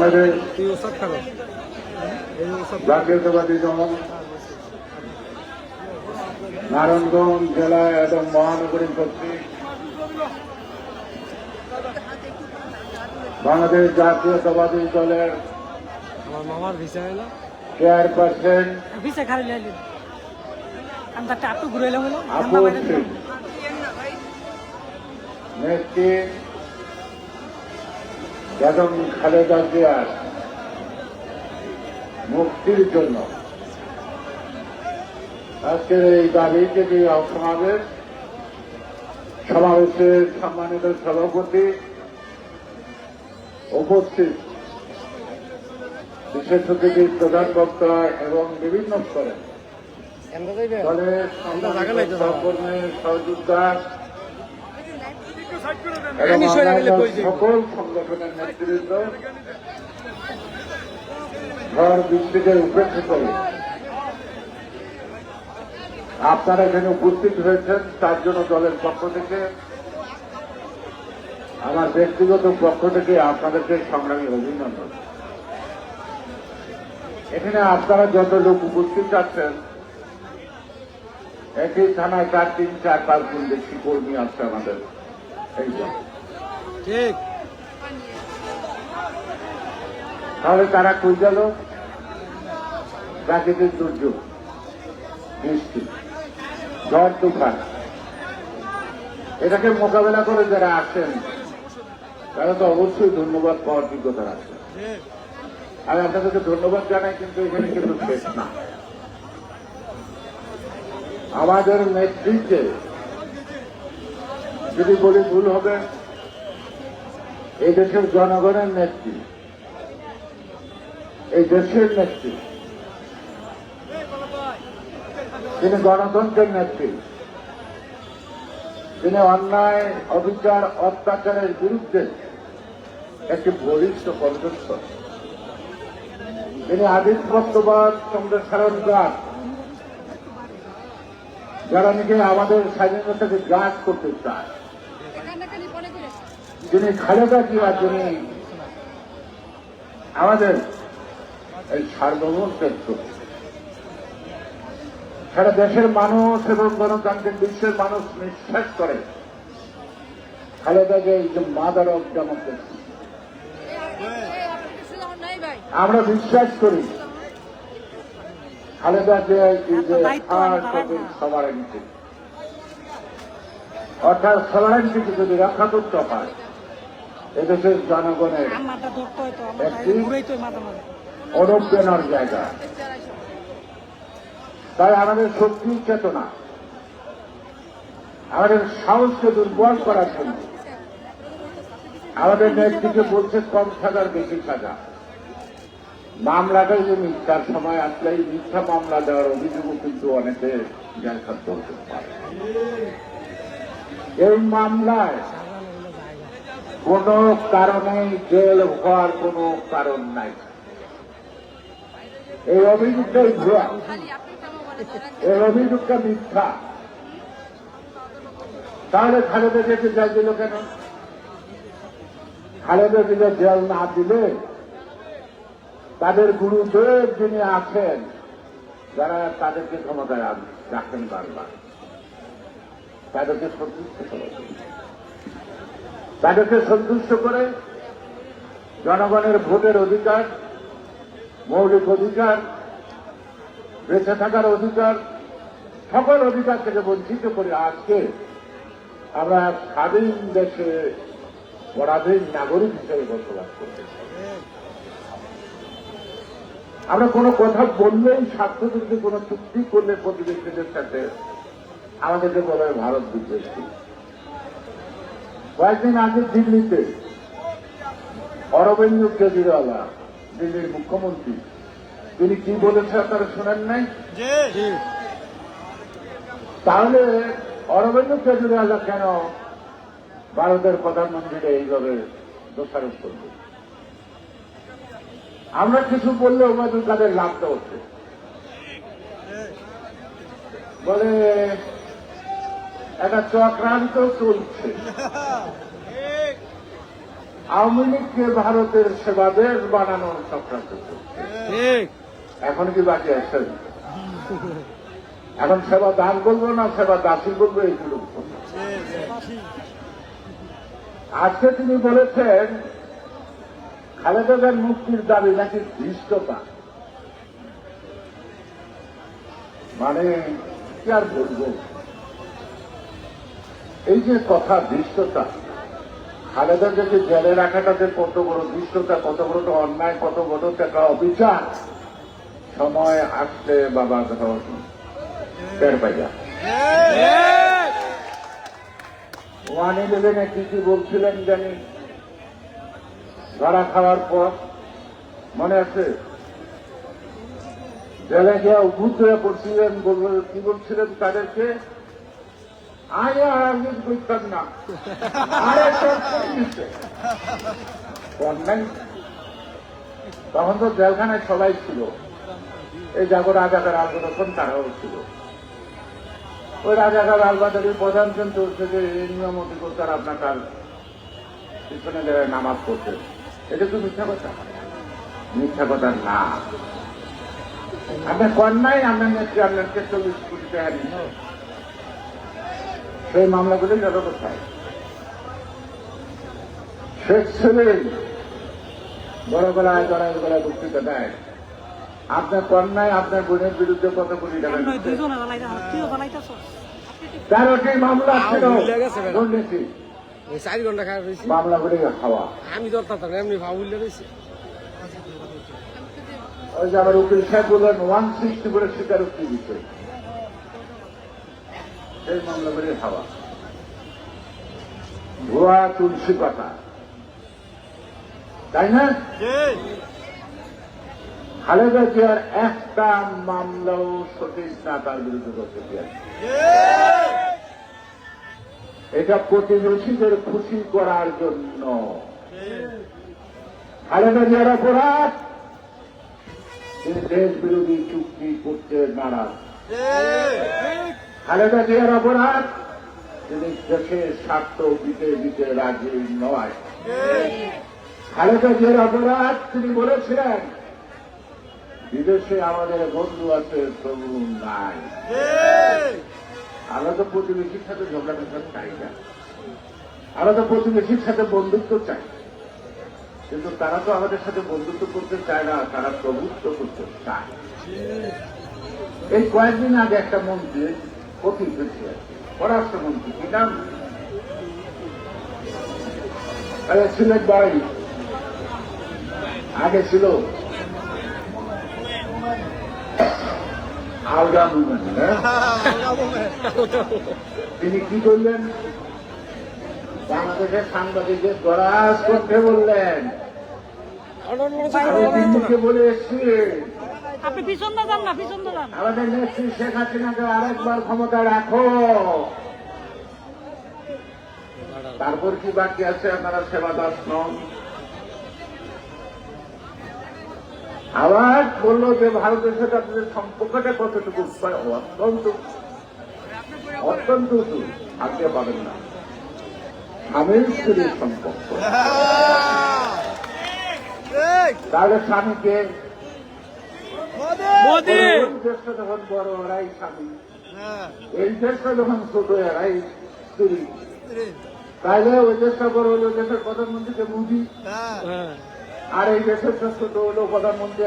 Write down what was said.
বাংলাদেশ জাতীয়তাবাদী দল নারায়ণগঞ্জ জেলা এবং মহানগরী কর্তৃক বাংলাদেশ জাতীয়তাবাদী দলের চেয়ারপারসন নেত্রী বেগম খালেদা জিয়ার মুক্তির জন্য আজকের এই দাবি থেকে সমাবেশ সমাবেশের সম্মানিত সভাপতি উপস্থিত বিশেষ অতিথি প্রধান বক্তা এবং বিভিন্ন স্তরে। দলের সহযোদ্ধা এবং? সকল সংগঠনের নেতৃত্ব ঝড় বৃষ্টিকে উপেক্ষা করে আপনারা এখানে উপস্থিত হয়েছেন তার জন্য দলের পক্ষ থেকে আমার ব্যক্তিগত পক্ষ থেকে আপনাদেরকে সংগ্রামী অভিনন্দন এখানে আপনারা যত লোক উপস্থিত আছেন একই থানায় চার তিন চার পাঁচ গুণ বেশি কর্মী আছে আমাদের। ঠিক। তাহলে তারা কই গেল? প্রাকৃতিক দুর্যোগ। বৃষ্টি ঝড় তুফান। এটাকে মোকাবেলা করে যারা আসেন তারা তো অবশ্যই ধন্যবাদ পাওয়ার যোগ্যতা রাখছে আমি আপনাদেরকে ধন্যবাদ জানাই কিন্তু এখানে কিন্তু শেষ না। আমাদের নেতৃত্বে যদি বলি ভুল হবে, এই দেশের জনগণের নেত্রী, এই দেশের নেত্রী, তিনি গণতন্ত্রের নেত্রী, তিনি অন্যায়, অবিচার, অত্যাচারের বিরুদ্ধে একটি বলিষ্ঠ কণ্ঠস্বর। তিনি আধিপত্যবাদ সম্প্রসারণবাদ যারা নাকি আমাদের স্বাধীনতাকে গ্রাস করতে চায় যিনি খালেদা জিয়া তিনি আমাদের এই সার্বভৌমত্বের প্রতীক। সারা দেশের মানুষ এবং গণতান্ত্রিক বিশ্বের মানুষ বিশ্বাস করে। খালেদা যে এই যে মাদার অফ ডেমোক্রেসি আমরা বিশ্বাস করি খালেদা জিয়া a heart অর্থাৎ সভারেন্টিকে যদি রক্ষা করতে হয় এদেশের জনগণের আমার একটি অনুপ্রেরণার জায়গা। তাই আমাদের শক্তি চেতনা আমাদের সাহসকে দুর্বল করার জন্য আমাদের নেত্রীকে বলছে কম সাজার বেশি সাজা। মামলাটাই যে মিথ্যার সময় আসলে এই মিথ্যা মামলা দেওয়ার অভিযোগও কিন্তু অনেকে জ্ঞানসাধ্য হতে পারে। এই মামলায় কোনো কারণে জেল হওয়ার কোনো কারণ নাই। এই অভিযোগটাই ভুয়া। এই অভিযোগটা মিথ্যা। তাহলে খালেদা জিয়াকে জেল দিল কেন? খালেদা জিয়া জেল না দিলে তাদের গুরুদেব যিনি আছেন, যারা তাদেরকে ক্ষমতায় রাখেন বারবার, তাদেরকে সন্তুষ্ট করে তাদেরকে সন্তুষ্ট করে জনগণের ভোটের অধিকার, মৌলিক অধিকার, বেঁচে থাকার অধিকার, সকল অধিকার থেকে বঞ্চিত করে আজকে আমরা স্বাধীন দেশে পরাধীন নাগরিক হিসেবে বসবাস করতে। আমরা কোনো কথা বললেই স্বার্থযুদ্ধে কোনো চুক্তি করলে প্রতিবেশীদের সাথে আমাদেরকে বলে ভারত বিদ্বেষী কয়েকদিন আগে দিল্লিতে অরবিন্দ কেজরিওয়ালা দিল্লির মুখ্যমন্ত্রী তিনি কি বলেছে আপনারা শোনেন নাই? তাহলে অরবিন্দ কেজরিওয়ালা কেন ভারতের প্রধানমন্ত্রীরা এইভাবে দোষারোপ করবে? আমরা কিছু বললে ওবায়দুল কাদের লাভটা হচ্ছে। বলে একটা চক্রান্ত চলছে। আওয়ামী লীগকে ভারতের সেবা দেশ বানানোর চক্রান্ত চলছে। এখন কি বাকি আছেন এখন সেবা দান করব না সেবা দাসী করব এইগুলো আজকে তিনি বলেছেন খালেদা জিয়ার মুক্তির দাবি নাকি ধৃষ্টতা? মানে কি আর বলব? এই যে কথা দৃষ্টতা, খালেদা জিয়াকে জেলে রাখাটা যে কত বড় দৃষ্টতা, কত বড় অন্যায়, কত বড় একটা অবিচার, সময় আসলে বাবা ধর টের পাইয়া ওয়ান ইলেভেনে কি কি বলছিলেন জানি, ধরা খাওয়ার পর মনে আছে? জেলে গিয়া উভূত হয়ে পড়ছিলেন কি বলছিলেন তাদেরকে? না। তখন তো জেলখানায় সবাই ছিল। এই জাগর রাজাকার তখন তারাও ছিল। ওই রাজাকার আলবাদারির প্রধান কিন্তু এই নিয়ম আর আপনার তার পিছনে দাঁড়ায় নামাজ পড়তে। এটা তো মিথ্যা কথা। মিথ্যা কথা না। আপনার কন্যাই, আপনার নেত্রী আপনাকে চল্লিশ কোটি টাকা সেই মামলাগুলি গেল কোথায়? শেখ সেলিম বড় গলায় গড়ায় গলায় বক্তৃতা দেয়। আপনার কন্যায় আপনার বোনের বিরুদ্ধে কত কোটি টাকা তেরোটি মামলা ছিল দুর্নীতি। চারি ঘণ্টা রয়েছি মামলাগুলি হাওয়া। আমি ধরতাম এমনি রয়েছে ওই যে আমার উকিল সাহেব বললেন ওয়ান সিক্সটি করে স্বীকারোক্তি দিচ্ছে সেই মামলাগুলি হাওয়া ভুয়া তুলসী পাতা। তাই না? খালেদা জিয়ার একটা মামলাও সঠিক না তার বিরুদ্ধে করতে এটা প্রতিবেশীদের খুশি করার জন্য। খালেদা জিয়ার অপরাধ। তিনি দেশ বিরোধী চুক্তি করতে নারাজ। খালেদা জিয়ার অপরাধ? তিনি দেশের স্বার্থ দিতে দিতে রাজি নয়। খালেদা জিয়ার অপরাধ, তিনি বলেছিলেন, বিদেশে আমাদের বন্ধু আছে, তবু নাই। আমরা তো প্রতিবেশীর সাথে ঝগড়া চাই না। আমরা তো প্রতিবেশীর সাথে বন্ধুত্ব চাই। কিন্তু তারা তো আমাদের সাথে বন্ধুত্ব করতে চায় না, তারা প্রভুত্ব করতে চায়। এই কয়েকদিন আগে একটা মন্ত্রী অতীত হয়েছে। পররাষ্ট্রমন্ত্রী কি নাম? সিলেট বাড়ি আগে ছিল। আলগা মুভমেন্ট হ্যাঁ? তিনি কি করলেন? বাংলাদেশের সাংবাদিকদের গরাজ করতে বললেন। বলে এসছি। আপনি পিছন না যান না পিছন না যান। আমাদের নেত্রী শেখ হাসিনাকে আরেকবার ক্ষমতা রাখো। তারপর কি বাকি আছে? আপনারা সেবা দাস নন আবার বলল যে ভারতের সাথে আপনাদের সম্পর্কটা কতটুকু অত্যন্ত অত্যন্ত উঁচু। আজকে পাবেন না। স্বামীর স্ত্রীর সম্পর্ক। তাহলে স্বামীকে মোদি! দেশটা যখন বড় ওরাই স্বামী এই দেশটা যখন ছোট এরাই স্ত্রী তাহলে ওই দেশটা বড় হলো দেশের প্রধানমন্ত্রীকে মুদি হ্যাঁ। আর এই দেশের ছোট হলো প্রধানমন্ত্রী